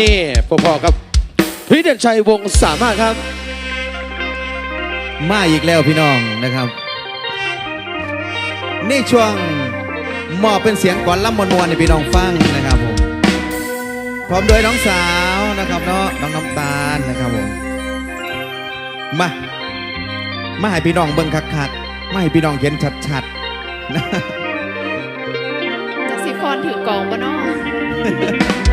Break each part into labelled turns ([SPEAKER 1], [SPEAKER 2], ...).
[SPEAKER 1] นี่พอๆกับพี่เด่นชัยวงศ์สามารถครับ
[SPEAKER 2] มาอีกแล้วพี่น้องนะครับ นี่ช่วงมอบเป็นเสียงก่อนล่ำมวนๆให้พี่น้องฟังนะครับผมพร้อมโดยน้องสาวนะครับเนาะน้องน้ำตาลนะครับผมมามาให้พี่น้องเบิ่งคักๆมาให้พี่น้องเห็นชัดๆนะ
[SPEAKER 3] จะสิพรถือกองปะเนาะ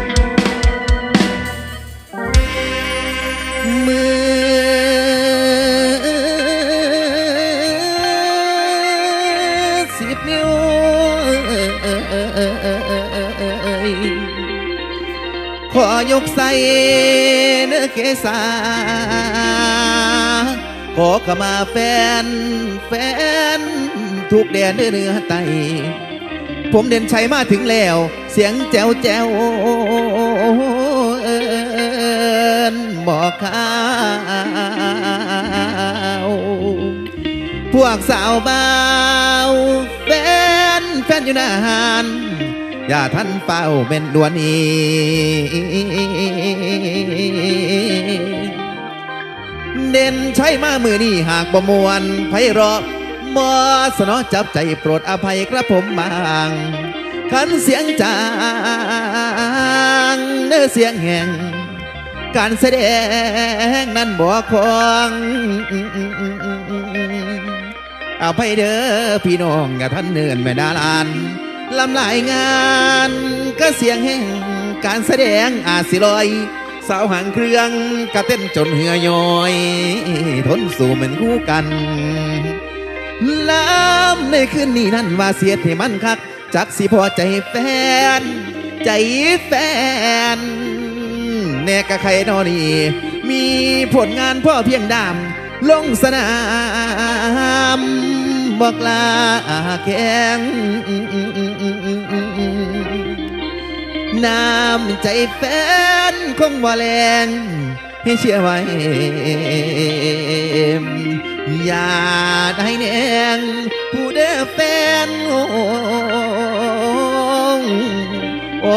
[SPEAKER 2] ขอยกใส่เนื้อเกษาขอขมาแฟน แฟน ทุกแดนเนื้อไต ผมเด่นชัยมาถึงแล้ว เสียงแจวแจ้วเอินบอกข่าวพวกสาวบ่าวแฟน แฟนอยู่นานอย่าท่านเฝ้าเป็นดวนี ด่นใช้มามือนี่หากบ่มวนไพเราะมอสนอจับใจโปรดอภัยกระผมบางขันเสียงจางเนื้อเสียงแห่ง การแสดงนั้นบ่ของเอาไปเด้อพี่น้องอย่าท่านเนินแม่ดาลานลำลายงานก็เสียงแห่ง การแสดงอาจสิลอย สาวหางเครื่องกระเต้นจนเหือย้อย ทนสู่เหมือนคู่กันล้ำในคืนนี้นั่นว่าเสียดให้มันคัก จักสิพอใจแฟน ใจแฟนแน่กะใครนอนี่ มีผลงานพ่อเพียงดาม ลงสนามบอกลาแข่ง น้ำใจแฟนคงบ่าแรงให้เชื่อไว้ อย่าได้แนงผู้เด้อแฟนโอ้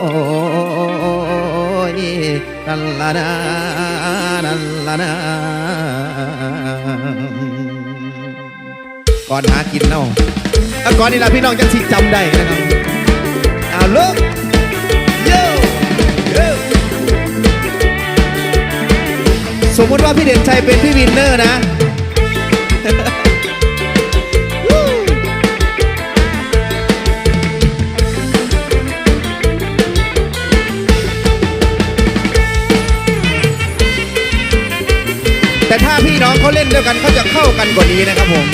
[SPEAKER 2] โอ้ยนันละนานันละนาก่อนหากินเนาะก่อนนี่ละพี่น้องจังสิจำได้นะครับเอาลุก สมมติว่าพี่เด่นชัยเป็นพี่วินเนอร์นะ แต่ถ้าพี่น้องเขาเล่นด้วยกันเขาจะเข้ากันกว่านี้นะครับผม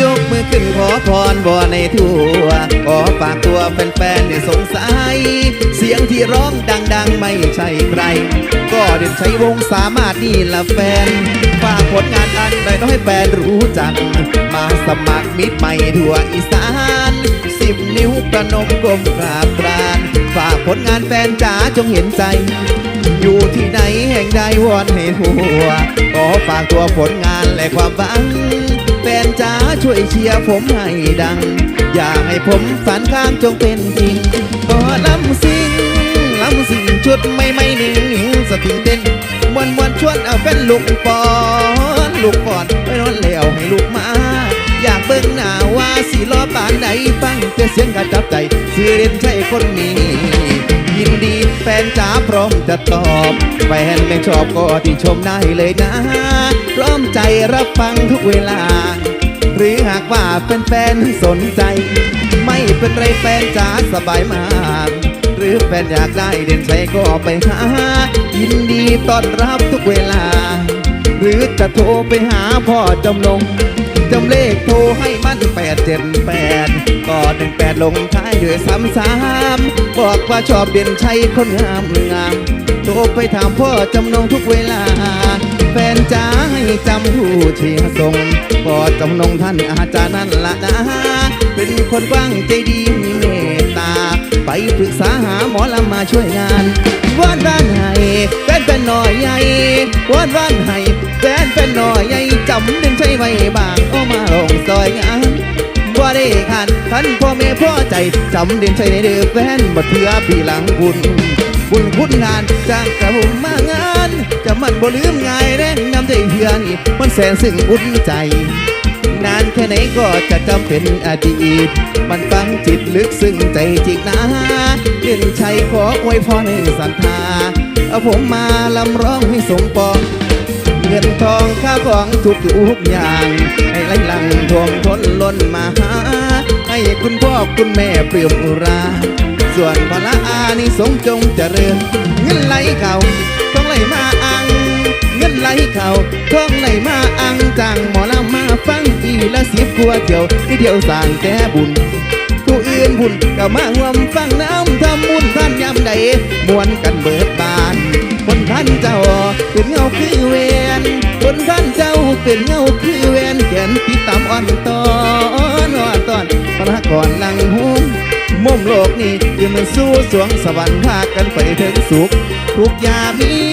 [SPEAKER 2] ยกมือขึ้นขอพร บ่ในทั่วขอฝากตัวแฟนๆเนี่ยสงสัย เสียงที่ร้องดังๆ ไม่ใช่ใคร ก็เด่นใช้วงสามารถนี่ละแฟน ฝากผลงานอันใดต้องให้แฟนรู้จัก มาสมัครมิตรใหม่ทั่วอีสานสิบนิ้วประนมกลมกราบกราน ฝากผลงานแฟนจ๋าจงเห็นใจ อยู่ที่ไหนแห่งใดวอนให้ทั่วขอฝากตัวผลงานและความหวัง แฟนจ๋าช่วยเชียร์ผมให้ดัง อยากให้ผมฝันข้างจงเป็นจริงขอลำสิงลำสิงชุดไม่ไม่นิ่งนิ่งสติงเต้นมวนมวนชวนเอาเป็นลูกปอนลูกปอนไปนอนแล้วให้ลูกมา อยากเบิ่งหน้าว่าสีล้อปานไหนฟังแต่เสียงกระจับใจสื่อเด่นใช่คนนี้ยินดีแฟนจ๋าพร้อมจะตอบแฟนไม่ชอบก็ที่ชมได้เลยนะ ร้อมใจรับฟังทุกเวลา หรือหากว่าเป็นแฟนๆสนใจ ไม่เป็นไรแฟนจ๋าสบายมาก หรือแฟนอยากได้เด่นชัยก็ไปหา ยินดีต้อนรับทุกเวลา หรือจะโทรไปหาพ่อจำลงจำเลขโทรให้มันแปดเจ็ดแปดก็หนึ่งแปดลงท้ายด้วยซ้ำสามบอกว่าชอบเด่นชัยคนงามงาม โทรไปถามพ่อจำนงทุกเวลา จ้าให้จำผู้เชียร์ส่งก็จำนงท่านอาจารย์นั่นละนะ เป็นคนกว้างใจดีมีเมตตา ไปปรึกษาหาหมอลำมาช่วยงานวอนบ้านให้แฟนเป็นหน่อยใหญ่วอนบ้านให้แฟนเป็นหน่อยใหญ่จำดินใช้ไว้บางเอามาลงซอยงานบ่ได้ขาดท่านพ่อแม่พ่อใจจำเด่นใช่ในเดือแฟนบ่เถื่อปีหลังบุญ บุญคุณงานจากกระผมมางาน จะมันบ่ลืมง่ายแรงนำใจเพื่อนี่มันแสนซึ่งอุ่นใจ นานแค่ไหนก็จะจำเป็นอดีต มันฟังจิตลึกซึ้งใจจริงนะเล่นชัยขออวยพรให้ศรัทาเอาผมมาลำร้องให้สมปองเงินทองข้าวของทุกทุกอย่าง ให้ไหลหลังทวงทนล้นมาหาให้คุณพ่อคุณแม่เปลี่ยมอุรา ส่วนพระอานิสงส์จงเจริญ เงินไหลเข่าทองไหลมาอัง เงินไหลเข่าทองไหลมาอังจังหมอลำมาฟังปีละสิบกัวเที่ยวที่เดียวสร้างแต่บุญผู้อื่นบุญก็มาห่วมฟังน้ำทำบุญท่านยามใดมวนกันเบิดบาน คนท่านเจ้าเป็นเงาคือเวนคนท่านเจ้าเป็นเงาคือเวนแขนที่ตามอ่อนตอนอ่อนตอนพระก่อนลังหุ้ม มุมโลกนี้ยังมันสู้สวงสวรรค์พากันไปถึงสุข ทุกยามนี้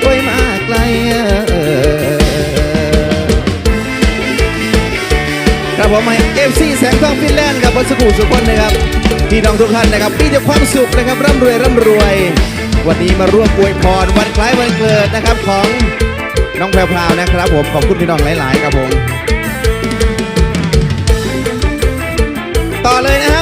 [SPEAKER 2] โอ้ยมาไกลครับผมเอฟซีแสงทองฟินแลนด์กับวัสกุสุขคนนะครับพี่น้องทุกท่านนะครับมีแต่ความสุขนะครับร่ำรวยร่ำรวย วันนี้มาร่วมอวยพรวันคล้ายวันเกิดนะครับของน้องแพรวๆนะครับผมขอบคุณพี่น้องหลาย ๆ ครับผมต่อเลยนะครับ